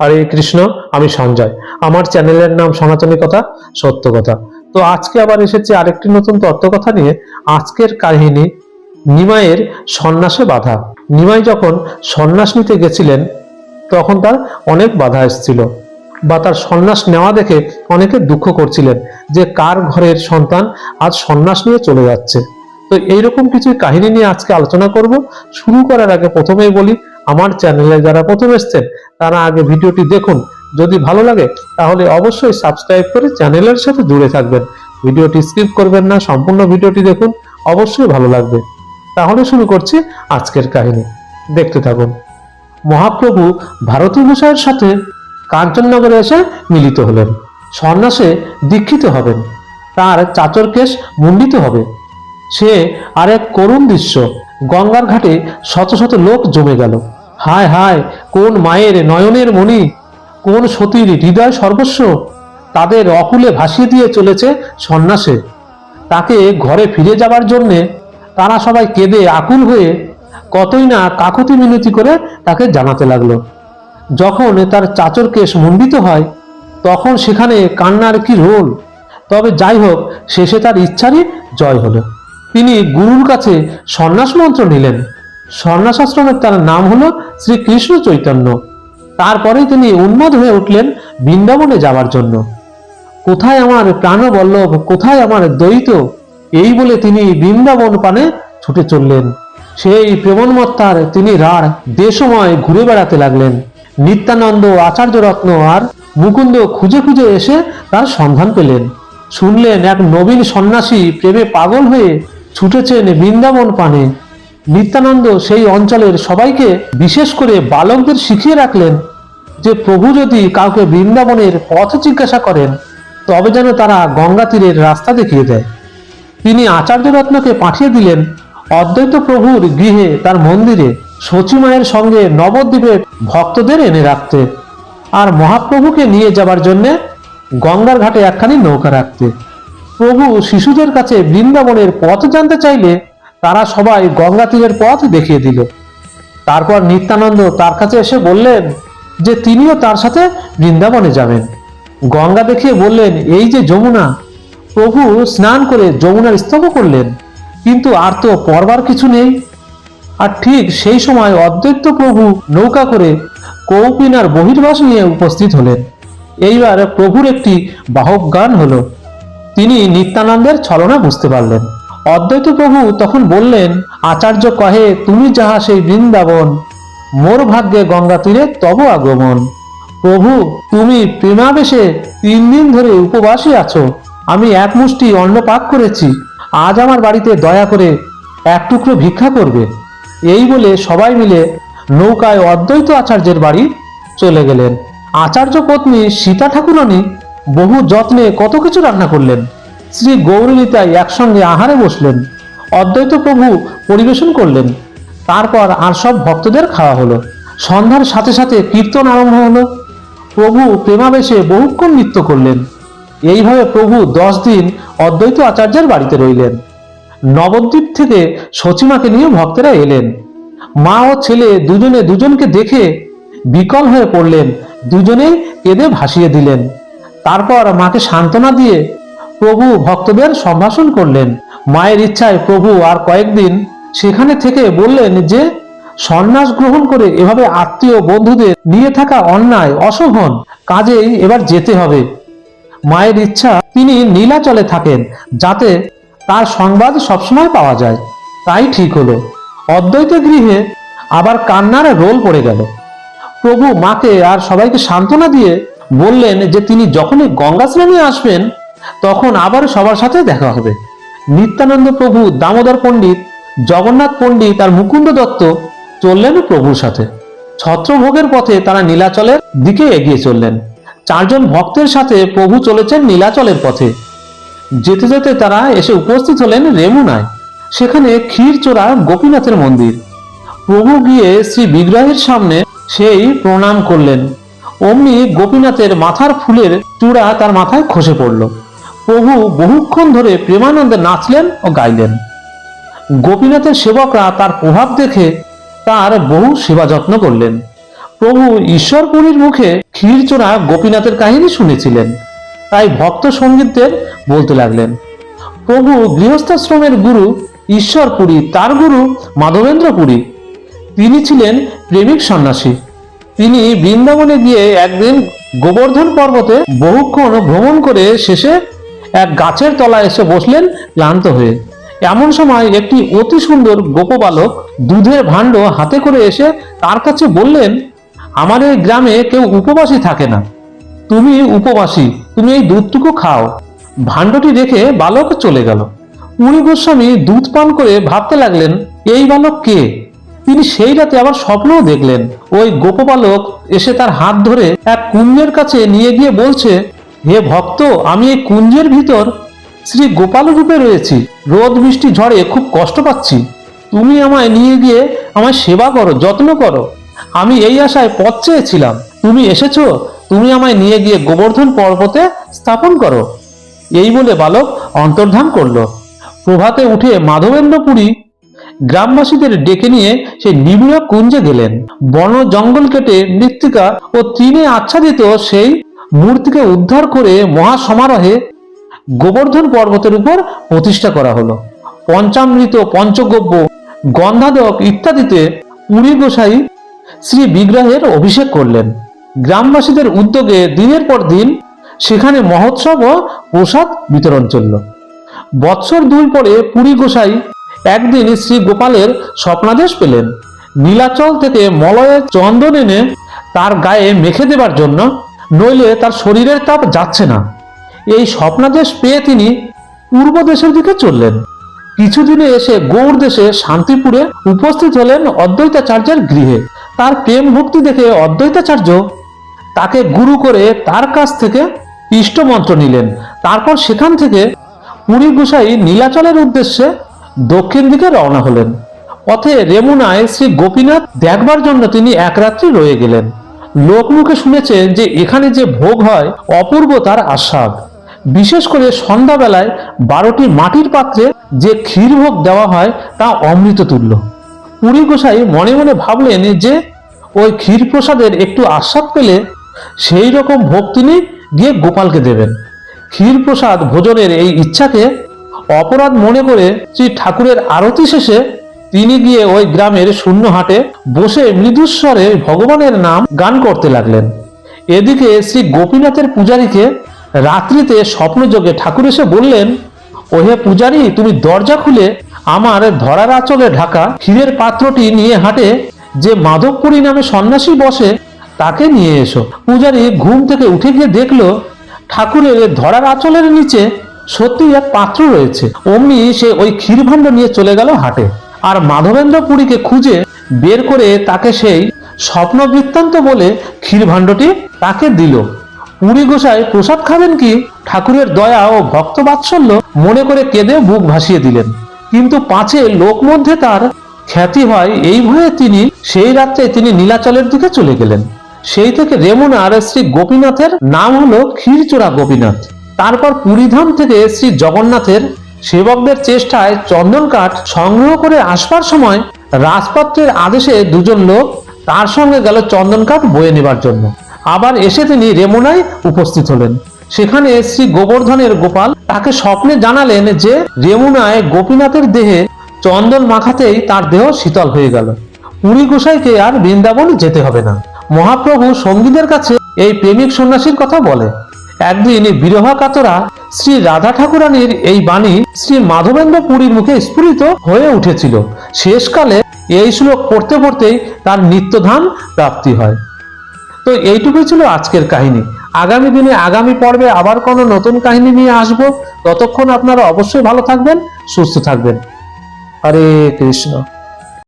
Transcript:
হরে কৃষ্ণ, আমি সঞ্জয়। আমার চ্যানেলের নাম সনাতনী কথা, সত্য কথা। তো আজকে আবার এসেছে আরেকটি নতুন তত্ত্বকথা নিয়ে। আজকের কাহিনী, নিমাইয়ের সন্ন্যাসে বাধা। নিমাই যখন সন্ন্যাস নিতে গেছিলেন, তখন তার অনেক বাধা এসেছিল। বা তার সন্ন্যাস নেওয়া দেখে অনেকে দুঃখ করছিলেন যে কার ঘরের সন্তান আজ সন্ন্যাস নিয়ে চলে যাচ্ছে। তো এইরকম কিছু কাহিনী নিয়ে আজকে আলোচনা করব। শুরু করার আগে প্রথমেই বলি আমার চ্যানেলে যারা প্রথম এসছেন, তারা আগে ভিডিওটি দেখুন। যদি ভালো লাগে, তাহলে অবশ্যই সাবস্ক্রাইব করে চ্যানেলের সাথে জুড়ে থাকবেন। ভিডিওটি স্কিপ করবেন না, সম্পূর্ণ ভিডিওটি দেখুন, অবশ্যই ভালো লাগবে। তাহলে শুরু করছি আজকের কাহিনী। দেখতে থাকুন। মহাপ্রভু ভারতী ভূষায়ের সাথে কাঞ্চননগরে এসে মিলিত হলেন। সন্ন্যাসে দীক্ষিত হবেন। তার চাচর কেশ মুন্ডিত হবে। সে আর এক করুণ দৃশ্য গঙ্গার ঘাটে শত শত লোক জমে গেল। হায় হায়, কোন মায়ের নয়নের মণি? কোন সতীর হৃদয় সর্বস্ব? তাদের অকুলে ভাসিয়ে দিয়ে চলেছে সন্ন্যাসে। তাকে ঘরে ফিরে যাবার জন্যে তারা সবাই কেঁদে আকুল হয়ে কতই না কাকুতি মিনতি করে তাকে জানাতে লাগল। যখন তার চাচর কেশ মুন্ডিত হয়, তখন সেখানে কান্নার কি রোল? তবে যাই হোক, শেষে তার ইচ্ছারই জয় হলো। তিনি গুরুর কাছে সন্ন্যাস মন্ত্র নিলেন। সন্ন্যাস আশ্রমের তার নাম হলো শ্রীকৃষ্ণ চৈতন্য। তারপরেই তিনি উন্মাদ হয়ে উঠলেন বৃন্দাবনে যাওয়ার জন্য। কোথায় আমার প্রাণবল্লভ, কোথায় আমার দ্বৈত? এই বলে তিনি বৃন্দাবন পানে ছুটে চললেন। সেই প্রেমন্মত্তার তিনি রার দেশময় ঘুরে বেড়াতে লাগলেন। নিত্যানন্দ আচার্য রত্ন আর মুকুন্দ খুঁজে খুঁজে এসে তার সন্ধান পেলেন। শুনলেন এক নবীন সন্ন্যাসী প্রেমে পাগল হয়ে ছুটেছেন বৃন্দাবন পানে। নিত্যানন্দ সেই অঞ্চলের সবাইকে বিশেষ করে বালকদের শিখিয়ে রাখলেন যে প্রভু যদি কাউকে বৃন্দাবনের পথ জিজ্ঞাসা করেন, তবে যেন তারা গঙ্গা তীরের রাস্তা দেখিয়ে দেয়। তিনি আচার্য রত্নকে পাঠিয়ে দিলেন অদ্বৈত প্রভুর গৃহে তার মন্দিরে সচিমায়ের সঙ্গে নবদ্বীপের ভক্তদের এনে রাখতে আর মহাপ্রভুকে নিয়ে যাবার জন্যে গঙ্গার ঘাটে একখানি নৌকা রাখতে। প্রভু শিশুদের কাছে বৃন্দাবনের পথ জানতে চাইলে তারা সবাই গঙ্গা তীরের পথ দেখিয়ে দিল। তারপর নিত্যানন্দ তার কাছে এসে বললেন যে তিনিও তার সাথে বৃন্দাবনে যাবেন। গঙ্গা দেখিয়ে বললেন, এই যে যমুনা। প্রভু স্নান করে যমুনার স্তব করলেন, কিন্তু আর তো পরবার কিছু নেই। আর ঠিক সেই সময় অদ্বৈত প্রভু নৌকা করে কৌপিনার বহির্বাস নিয়ে উপস্থিত হলেন। এইবার প্রভুর একটি বাহক গান হলো। তিনি নিত্যানন্দের ছলনা বুঝতে পারলেন। অদ্বৈত প্রভু তখন বললেন, আচার্য কহে, তুমি যাহা সেই বৃন্দাবন, মোর ভাগ্যে গঙ্গা তীরে তব আগমন। প্রভু, তুমি প্রেমাবেশে তিন দিন ধরে উপবাসী আছো। আমি এক মুষ্টি অন্ন পাক করেছি। আজ আমার বাড়িতে দয়া করে এক টুকরো ভিক্ষা করবে। এই বলে সবাই মিলে নৌকায় অদ্বৈত আচার্যের বাড়ি চলে গেলেন। আচার্য পত্নী সীতা ঠাকুরানী বহু যত্নে কত কিছু রান্না করলেন। শ্রী গৌরীনিতাই একসঙ্গে আহারে বসলেন। অদ্বৈত প্রভু পরিবেশন করলেন। তারপর আর সব ভক্তদের খাওয়া হলো। সন্ধ্যার সাথে সাথে কীর্তন আরম্ভ হলো। প্রভু প্রেমাবেশে বহুক্ষণ নৃত্য করলেন। এইভাবে প্রভু দশ দিন অদ্বৈত আচার্যের বাড়িতে রইলেন। নবদ্বীপ থেকে সচিমাকে নিয়ে ভক্তেরা এলেন। মা ও ছেলে দুজনে দুজনকে দেখে বিকল হয়ে পড়লেন। দুজনেই কেঁদে ভাসিয়ে দিলেন। তারপর মাকে সান্ত্বনা দিয়ে প্রভু ভক্তদের সম্ভাষণ করলেন। মায়ের ইচ্ছায় প্রভু আর কয়েকদিন সেখানে থেকে বললেন যে, সন্ন্যাস গ্রহণ করে এভাবে আত্মীয় বন্ধুদের নিয়ে থাকা অন্যায় অশোভন, কাজেই এবার যেতে হবে। মায়ের ইচ্ছা, তিনি নীলাচলে থাকেন, যাতে তার সংবাদ সবসময় পাওয়া যায়। তাই ঠিক হলো। অদ্বৈত গৃহে আবার কান্নার রোল পড়ে গেল। প্রভু মাকে আর সবাইকে সান্ত্বনা দিয়ে বললেন যে তিনি যখনই গঙ্গা স্নানে আসবেন, তখন আবার সবার সাথে দেখা হবে। নিত্যানন্দ প্রভু, দামোদর পণ্ডিত, জগন্নাথ পণ্ডিত আর মুকুন্দ দত্ত চললেন প্রভুর সাথে। ছত্রভোগের পথে তারা নীলাচলের দিকে এগিয়ে চললেন। চারজন ভক্তের সাথে প্রভু চলেছেন নীলাচলের পথে। যেতে যেতে তারা এসে উপস্থিত হলেন রেমুনায়। সেখানে ক্ষীরচোরা গোপীনাথের মন্দির। প্রভু গিয়ে শ্রী বিগ্রহের সামনে সেই প্রণাম করলেন। অমনি গোপীনাথের মাথার ফুলের চূড়া তার মাথায় খসে পড়ল। প্রভু বহুক্ষণ ধরে প্রেমানন্দে নাচলেন ও গাইলেন। গোপীনাথের সেবকরা তার প্রভাব দেখে তার বহু সেবা যত্ন করলেন। প্রভু ঈশ্বরপুরীর মুখে ক্ষীরচোরা গোপীনাথের কাহিনী শুনেছিলেন। তাই ভক্ত সঙ্গীতদের বলতে লাগলেন, প্রভু গৃহস্থাশ্রমের গুরু ঈশ্বরপুরী, তার গুরু মাধবেন্দ্র পুরী তিনি ছিলেন প্রেমিক সন্ন্যাসী। তিনি বৃন্দাবনে গিয়ে একদিন গোবর্ধন পর্বতে বহুক্ষণ ভ্রমণ করে শেষে এক গাছের তলায় এসে বসলেন ক্লান্ত হয়ে। এমন সময় একটি অতি সুন্দর গোপবালক দুধের ভাণ্ড হাতে করে এসে তার কাছে বললেন, আমার এই গ্রামে কেউ উপবাসী থাকে না। তুমি উপবাসী, তুমি এই দুধটুকু খাও। ভাণ্ডটি রেখে বালক চলে গেল। উনি গোস্বামী দুধ পান করে ভাবতে লাগলেন, এই বালক কে? তিনি সেই রাতে আবার স্বপ্নও দেখলেন। ওই গোপবালক এসে তার হাত ধরে এক কুঞ্জের কাছে নিয়ে গিয়ে বলছে, হে ভক্ত, আমি এই কুঞ্জের ভিতর শ্রী গোপাল রূপে রয়েছি। রোদ বৃষ্টি ঝড়ে খুব কষ্ট পাচ্ছি। তুমি আমায় নিয়ে গিয়ে আমায় সেবা করো, যত্ন করো। আমি এই আশায় পথ চেয়েছিলাম। তুমি এসেছ, তুমি আমায় নিয়ে গিয়ে গোবর্ধন পর্বতে স্থাপন করো। এই বলে বালক অন্তর্ধান করল। প্রভাতে উঠে মাধবেন্দ্রপুরী গ্রামবাসীদের ডেকে নিয়ে সেই নিবিড় কুঞ্জে গেলেন। বন জঙ্গল কেটে মৃত্তিকা ও তৃণে আচ্ছাদিত সেই মূর্তিকে উদ্ধার করে মহা সমারোহে গোবর্ধন পর্বতের উপর প্রতিষ্ঠা করা হলো। পঞ্চামৃত, পঞ্চগব্য, গন্ধাদক ইত্যাদিতে পুরী গোসাই শ্রী বিগ্রহের অভিষেক করলেন। গ্রামবাসীদের উদ্যোগে দিনের পর দিন সেখানে মহোৎসব ও প্রসাদ বিতরণ চলল। বৎসর দুই পরে পুরী গোসাই একদিন শ্রী গোপালের স্বপ্নাদেশ পেলেন। নীলাচল থেকে মলয়ের চন্দন এনে তার গায়ে মেখে দেবার জন্য, নইলে তার শরীরের তাপ যাচ্ছে না। এই স্বপ্নাদেশ পেয়ে তিনি পূর্ব দেশের দিকে চললেন। কিছুদিনে এসে গৌড় দেশে শান্তিপুরে উপস্থিত হলেন অদ্বৈতাচার্যের গৃহে। তার প্রেম ভক্তি দেখে অদ্বৈতাচার্য তাকে গুরু করে তার কাছ থেকে ইষ্টমন্ত্র নিলেন। তারপর সেখান থেকে পুরী গোসাই নীলাচলের উদ্দেশ্যে দক্ষিণ দিকে রওনা হলেন। পথে রেমুনায় শ্রী গোপীনাথ দেখবার জন্য তিনি এক রাত্রি রয়ে গেলেন। লোকমুখে শুনেছে যে এখানে যে ভোগ হয়, অপূর্ব তার আস্বাদ। বিশেষ করে সন্ধ্যাবেলায় বারোটি মাটির পাত্রে যে ক্ষীরভোগ দেওয়া হয়, তা অমৃত তুল্য পুরী গোসাই মনে মনে ভাবলেন যে, ওই ক্ষীর প্রসাদের একটু আস্বাদ পেলে সেই রকম ভোগ তিনি গিয়ে গোপালকে দেবেন। ক্ষীর প্রসাদ ভোজনের এই ইচ্ছাকে অপরাধ মনে করে শ্রী ঠাকুরের আরতি শেষে তিনি গিয়ে ওই গ্রামের শূন্য হাটে বসে মৃদুস্বরে ভগবানের নাম গান করতে লাগলেন। এদিকে শ্রী গোপীনাথের পূজারীকে রাত্রিতে স্বপ্নযোগে ঠাকুর এসে বললেন, ওহে পূজারী, তুমি দরজা খুলে আমার ধরার আঁচলে ঢাকা ক্ষীরের পাত্রটি নিয়ে হাটে যে মাধবপুরী নামে সন্ন্যাসী বসে তাকে নিয়ে এসো। পূজারী ঘুম থেকে উঠে গিয়ে দেখল, ঠাকুরের ধরার আঁচলের নিচে সত্যি এক পাত্র রয়েছে। অমনি সে ওই ক্ষীরভাণ্ড নিয়ে চলে গেল হাটে। আর মাধবেন্দ্র পুরীকে খুঁজে বের করে তাকে সেই স্বপ্ন বৃত্তান্ত বলে ক্ষীরভাণ্ডটি তাকে দিল। পুরী গোসাই প্রসাদ খাবেন কি? ঠাকুরের দয়া ও ভক্ত বাৎসল্য মনে করে কেঁদে বুক ভাসিয়ে দিলেন। কিন্তু পাঁচে লোক মধ্যে তার খ্যাতি হয়, এই ভয়ে তিনি সেই রাত্রে তিনি নীলাচলের দিকে চলে গেলেন। সেই থেকে রেমুনার শ্রী গোপীনাথের নাম হলো ক্ষীরচোরা গোপীনাথ। তারপর পুরীধাম থেকে শ্রী জগন্নাথের সেবকদের চেষ্টায় চন্দন কাঠ সংগ্রহ করে আসবার সময় রাজপাত্রের আদেশে দুজন লোক তার সঙ্গে গেল চন্দন কাঠ বয়ে নেবার জন্য। আবার এসে তিনি রেমুনায় উপস্থিত হলেন। সেখানে শ্রী গোবর্ধনের গোপাল তাকে স্বপ্নে জানালেন যে রেমুনায় গোপীনাথের দেহে চন্দন মাখাতেই তার দেহ শীতল হয়ে গেল। পুরী গোসাইকে আর বৃন্দাবন যেতে হবে না। মহাপ্রভু সঙ্গীদের কাছে এই প্রেমিক সন্ন্যাসীর কথা বলে। একদিন বিরহা কাতরা শ্রী রাধা ঠাকুরানীর এই বাণী শ্রী মাধবেন্দ্র পুরীর মুখে স্ফুরিত হয়ে উঠেছিল। শেষকালে এই শ্লোক পড়তে পড়তেই তার নিত্যধাম প্রাপ্তি হয়। তো এইটুকুই ছিল আজকের কাহিনী। আগামী দিনে আগামী পর্বে আবার কোনো নতুন কাহিনী নিয়ে আসব। ততক্ষণ আপনারা অবশ্যই ভালো থাকবেন, সুস্থ থাকবেন। হরে কৃষ্ণ।